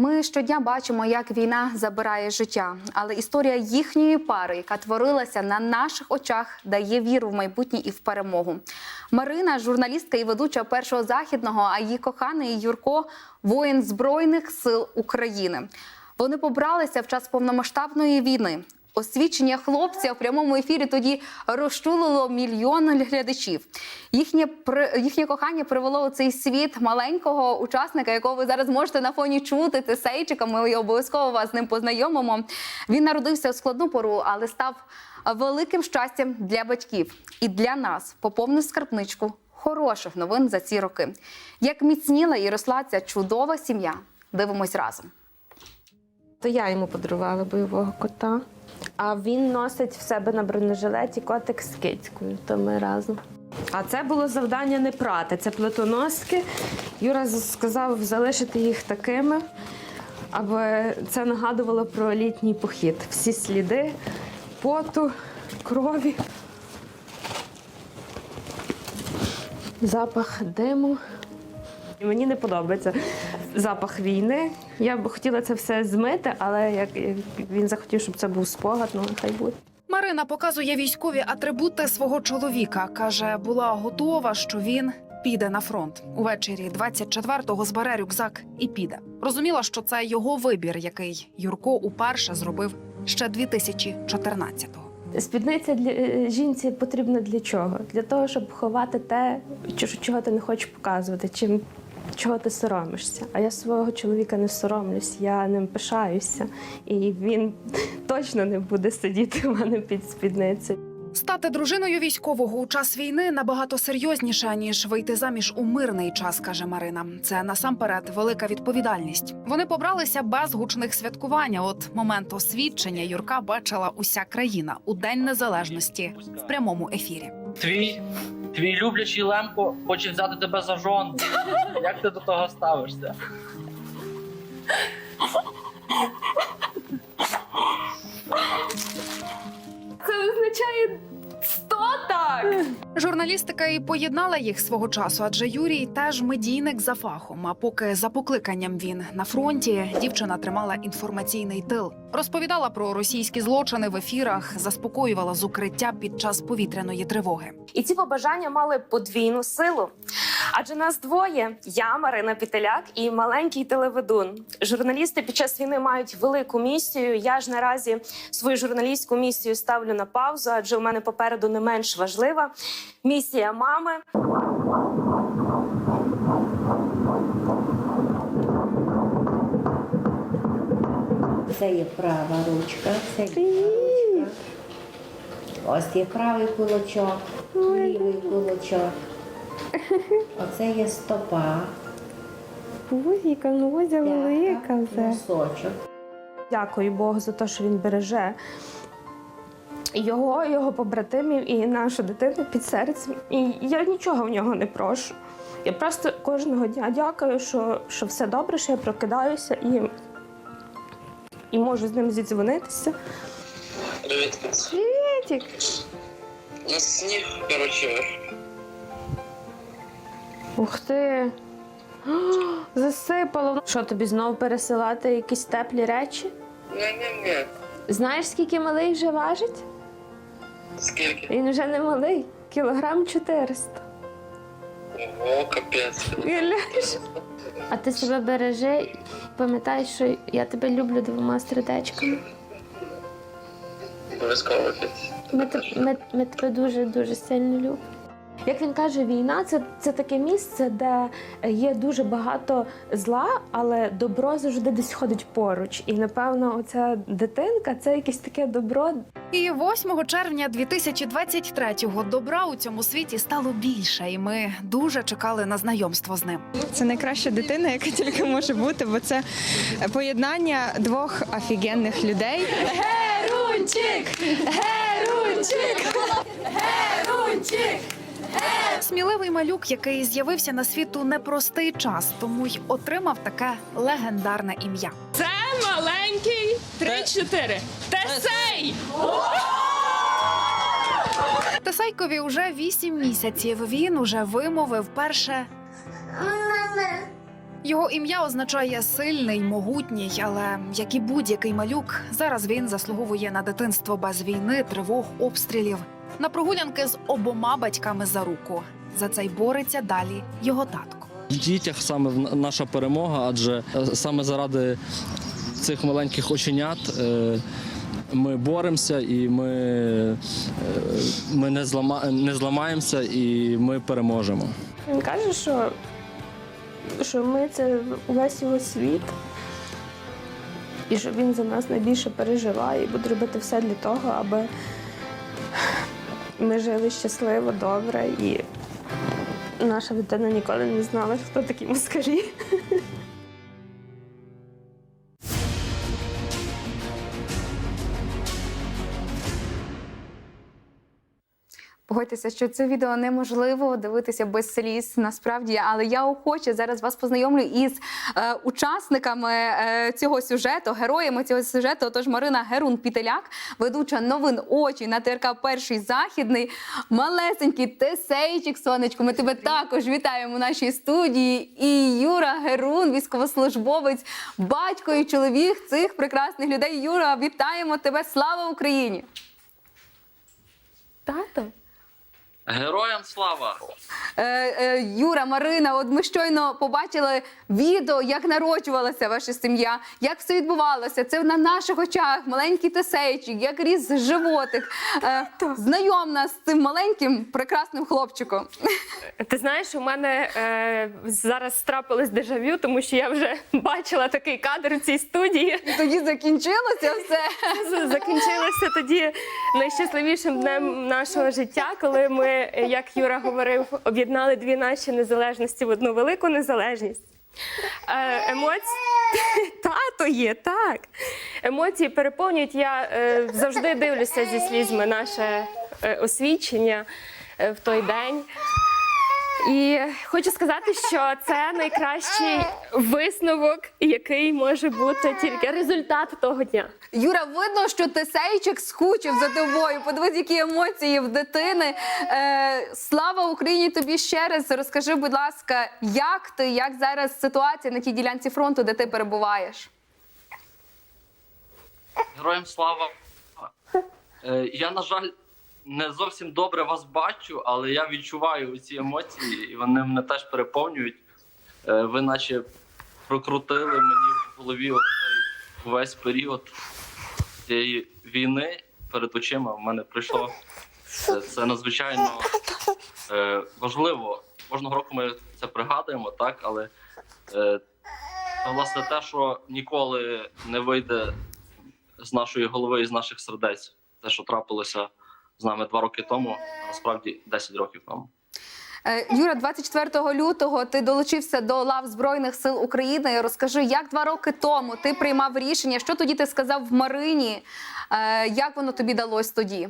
Ми щодня бачимо, як війна забирає життя, але історія їхньої пари, яка творилася на наших очах, дає віру в майбутнє і в перемогу. Марина, журналістка і ведуча першого західного, а її коханий Юрко воїн Збройних сил України. Вони побралися в час повномасштабної війни. Освідчення хлопця в прямому ефірі тоді розчулило мільйон глядачів. Їхнє їхнє кохання привело у цей світ маленького учасника, якого ви зараз можете на фоні чути тесейчика. Ми обов'язково вас з ним познайомимо. Він народився у складну пору, але став великим щастям для батьків і для нас поповнив скарбничку хороших новин за ці роки. Як міцніла і росла ця чудова сім'я. Дивимось разом. То я йому подарувала бойового кота. А він носить в себе на бронежилеті котик з кицькою, то ми разом. А це було завдання не прати, це плитоноски. Юра сказав залишити їх такими, аби це нагадувало про літній похід. Всі сліди поту, крові, запах диму. І Мені не подобається запах війни. Я б хотіла це все змити, але як він захотів, щоб це був спогад, ну нехай буде. Марина показує військові атрибути свого чоловіка. каже, була готова, що він піде на фронт. Увечері 24-го збере рюкзак і піде. Розуміла, що це його вибір, який Юрко уперше зробив ще 2014-го. Спідниця для е, жінці потрібна для чого? Для того, щоб ховати те, чого ти не хочеш показувати, чим чого ти соромишся. А я свого чоловіка не соромлюсь, я ним пишаюся, і він точно не буде сидіти в мене під спідницею. Стати дружиною військового у час війни набагато серйозніше ніж вийти заміж у мирний час, каже Марина. Це насамперед велика відповідальність. Вони побралися без гучних святкувань. От момент освідчення Юрка бачила уся країна у день незалежності в прямому ефірі. Твій, твій люблячий Лемко хоче взяти тебе за жону. Як ти до того ставишся? Це означає 100 так. Журналістика і поєднала їх свого часу, адже Юрій теж медійник за фахом. А поки за покликанням він на фронті, дівчина тримала інформаційний тил, розповідала про російські злочини в ефірах, заспокоювала з укриття під час повітряної тривоги. І ці побажання мали подвійну силу. Адже нас двоє: я, Марина Пітеляк і маленький телеведун. Журналісти під час війни мають велику місію. Я ж наразі свою журналістську місію ставлю на паузу, адже у мене попереду не менш важлива місія мами. Це є права ручка, це є ручка. Ось є правий кулачок, лівий кулачок. Оце є стопа, Бузіка, нозя п'ятка, носочок. Дякую Богу за те, що він береже його, його побратимів і нашу дитину під серцем. І я нічого в нього не прошу. Я просто кожного дня дякую, що, що все добре, що я прокидаюся і, і можу з ним зідзвонитися. Привіт. Привітик! На сніг, коротше. Ух ти! О, Засипало. Що тобі знову пересилати якісь теплі речі? Ні-ні-ні. Знаєш, скільки малий вже важить? Скільки? Він вже не малий, кілограм 400. Ого, капець. Уявляєш? А ти себе бережи, пам'ятай, що я тебе люблю двома сердечками. Обов'язково. Ми, те- ми, ми тебе дуже дуже сильно любимо. Як він каже, війна це, це таке місце, де є дуже багато зла, але добро завжди десь ходить поруч. І напевно, оця дитинка це якесь таке добро. І 8 червня 2023-го добра у цьому світі стало більше, і ми дуже чекали на знайомство з ним. Це найкраща дитина, яка тільки може бути, бо це поєднання двох офігенних людей. Герунчик! Герунчик! Герунчик! Сміливий малюк, який з'явився на світ у непростий час, тому й отримав таке легендарне ім'я. Це маленький 3-4. Тесей! Тесайкові уже 8 місяців. Він уже вимовив перше Його ім'я означає сильний, могутній, але як і будь-який малюк, зараз він заслуговує на дитинство без війни, тривог, обстрілів, на прогулянки з обома батьками за руку. За це й бореться далі його татко. В дітях саме наша перемога, адже е, саме заради цих маленьких оченят е, ми боремося і ми, е, ми не, злама, не зламаємося і ми переможемо. Він каже, що, що ми це увесь його світ. І що він за нас найбільше переживає і буде робити все для того, аби ми жили щасливо, добре і наша дитина ніколи не знала, хто такі москалі. Погодьтеся, що це відео неможливо дивитися без сліз, насправді, але я охоче зараз вас познайомлю із е, учасниками е, цього сюжету, героями цього сюжету. Отож, Марина Герун Пітеляк, ведуча новин очі на ТРК Перший західний, малесенький Тесейчик, сонечко. Ми тебе також вітаємо у нашій студії. І Юра Герун, військовослужбовець, батько і чоловік цих прекрасних людей. Юра, вітаємо тебе! Слава Україні! Тато. Героям слава! Е, е, Юра, Марина, от ми щойно побачили відео, як народжувалася ваша сім'я, як все відбувалося. Це на наших очах маленький тесейчик, як ріс животик. Е, знайом нас з цим маленьким прекрасним хлопчиком. Ти знаєш, у мене е, зараз трапилось дежавю, тому що я вже бачила такий кадр у цій студії. Тоді закінчилося все. Закінчилося тоді найщасливішим днем нашого життя, коли ми, е, як Юра говорив, об'єднали дві наші незалежності в одну велику незалежність. Е, емоції тато є, так. Емоції переповнюють. Я е, завжди дивлюся зі слізьми наше освічення в той день. І хочу сказати, що це найкращий висновок, який може бути тільки результат того дня. Юра, видно, що тесейчик скучив за тобою. Подивись, які емоції в дитини. Е, слава Україні тобі ще раз. Розкажи, будь ласка, як ти, як зараз ситуація на тій ділянці фронту, де ти перебуваєш? Героям слава! Е, Я, на жаль, не зовсім добре вас бачу, але я відчуваю ці емоції, і вони мене теж переповнюють. Е, Ви наче прокрутили мені в голові весь період цієї війни перед очима. В мене прийшло це, це надзвичайно е, важливо. Кожного року ми це пригадуємо, так, але е, це власне те, що ніколи не вийде з нашої голови і з наших сердець. Те, що трапилося з нами два роки тому, а насправді 10 років тому. Е, Юра, 24 лютого ти долучився до лав Збройних сил України. Розкажи, як два роки тому ти приймав рішення? Що тоді ти сказав в Марині? Е, Як воно тобі далось тоді?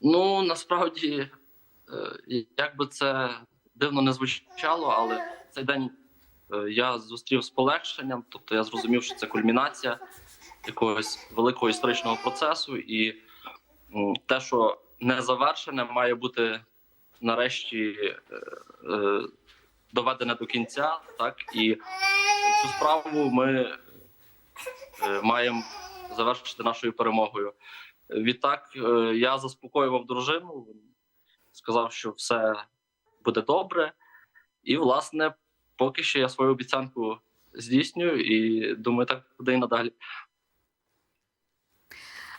Ну насправді, е, як би це дивно не звучало, але цей день я зустрів з полегшенням, тобто я зрозумів, що це кульмінація якогось великого історичного процесу, і те, що не завершене, має бути нарешті е, е, доведене до кінця. Так і цю справу ми е, маємо завершити нашою перемогою. Відтак я заспокоював дружину, сказав, що все буде добре. І, власне, поки що я свою обіцянку здійснюю і думаю, так буде і надалі.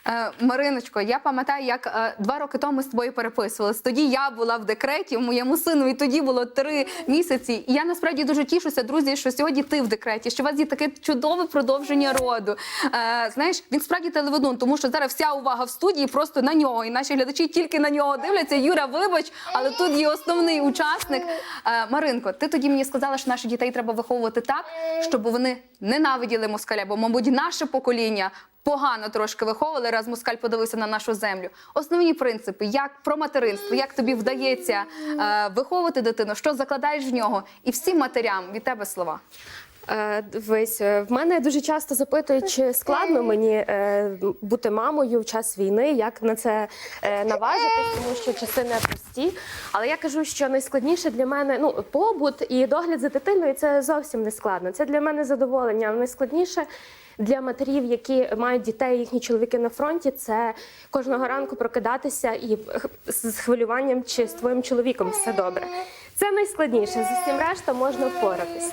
Е, Мариночко, я пам'ятаю, як е, два роки тому з тобою переписувалися. Тоді я була в декреті, моєму сину, і тоді було три місяці. І я насправді дуже тішуся, друзі, що сьогодні ти в декреті, що у вас є таке чудове продовження роду. Е, знаєш, він справді телеведун, тому що зараз вся увага в студії просто на нього. І наші глядачі тільки на нього дивляться. Юра, вибач, але тут є основний учасник. Маринко, ти тоді мені сказала, що наших дітей треба виховувати так, щоб вони ненавиділи москаля, бо, мабуть, наше покоління погано трошки виховували, раз москаль подивився на нашу землю. Основні принципи, як про материнство, як тобі вдається е, виховувати дитину, що закладаєш в нього, і всім матерям від тебе слова. Е, Дивись, е, в мене дуже часто запитують, чи складно мені е, бути мамою в час війни, як на це наважитись, тому що часи непрості. Але я кажу, що найскладніше для мене ну побут і догляд за дитиною це зовсім не складно. Це для мене задоволення. Найскладніше для матерів, які мають дітей, їхні чоловіки на фронті, це кожного ранку прокидатися і з хвилюванням, чи з твоїм чоловіком все добре. Це найскладніше. З усім решта можна впоратися.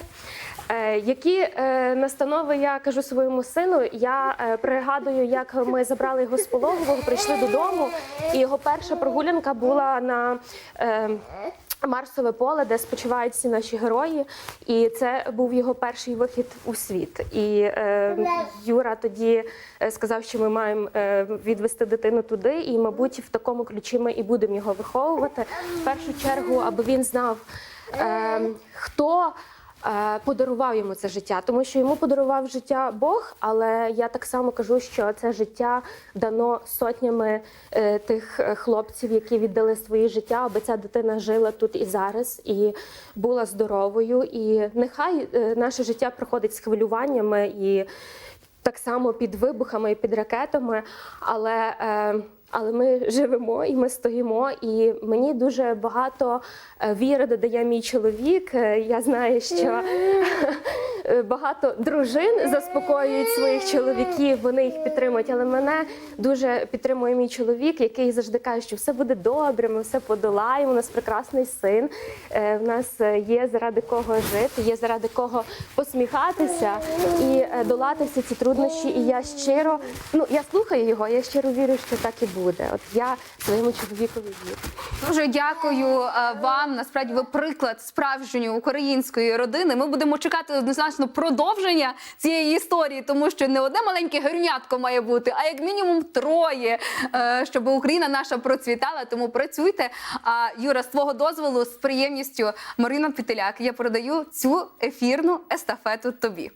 Е, Які е, настанови я кажу своєму сину? Я е, пригадую, як ми забрали його з пологового, прийшли додому, і його перша прогулянка була на Марсове поле, де спочивають всі наші герої. І це був його перший вихід у світ. І е, Юра тоді сказав, що ми маємо відвести дитину туди, і, мабуть, в такому ключі ми і будемо його виховувати. В першу чергу, аби він знав, е, хто подарував йому це життя, тому що йому подарував життя Бог, але я так само кажу, що це життя дано сотнями е, тих е, хлопців, які віддали свої життя, аби ця дитина жила тут і зараз і була здоровою. І нехай е, наше життя проходить з хвилюваннями і так само під вибухами і під ракетами, але. Але ми живемо і ми стоїмо, і мені дуже багато е, віри додає мій чоловік. Е, Я знаю, що багато дружин заспокоюють своїх чоловіків, вони їх підтримують. Але мене дуже підтримує мій чоловік, який завжди каже, що все буде добре, ми все подолаємо. У нас прекрасний син. е, В нас е, є заради кого жити, є заради кого посміхатися і е, долати всі ці труднощі. І я щиро, ну я слухаю його, я щиро вірю, що так і буде. От я своєму чоловікові вірю. Дуже дякую е, вам. Насправді ви приклад справжньої української родини. Ми будемо чекати однозначно продовження цієї історії, тому що не одне маленьке гернятко має бути, а як мінімум троє, е, щоб Україна наша процвітала. Тому працюйте. А Юра, з твого дозволу, з приємністю, Марина Петеляк, я передаю цю ефірну естафету тобі.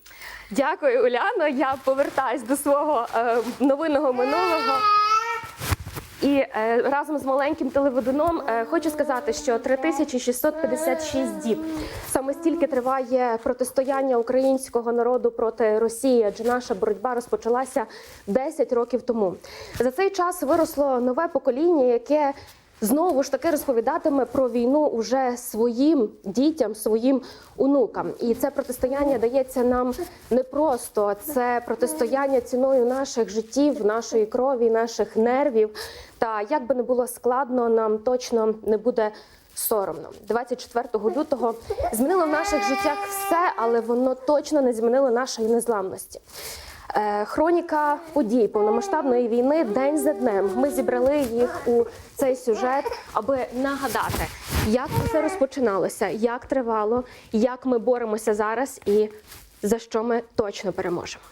Дякую, Уляно. Я повертаюсь до свого е, новинного минулого. І е, разом з маленьким телеведуном е, хочу сказати, що 3656 діб саме стільки триває протистояння українського народу проти Росії, адже наша боротьба розпочалася 10 років тому. За цей час виросло нове покоління, яке знову ж таки розповідатиме про війну уже своїм дітям, своїм онукам. І це протистояння дається нам непросто. Це протистояння ціною наших життів, нашої крові, наших нервів. Та як би не було складно, нам точно не буде. Соромно 24 лютого змінило в наших життях все, але воно точно не змінило нашої незламності. Е, Хроніка подій повномасштабної війни день за днем. Ми зібрали їх у цей сюжет, аби нагадати, як все розпочиналося, як тривало, як ми боремося зараз і за що ми точно переможемо.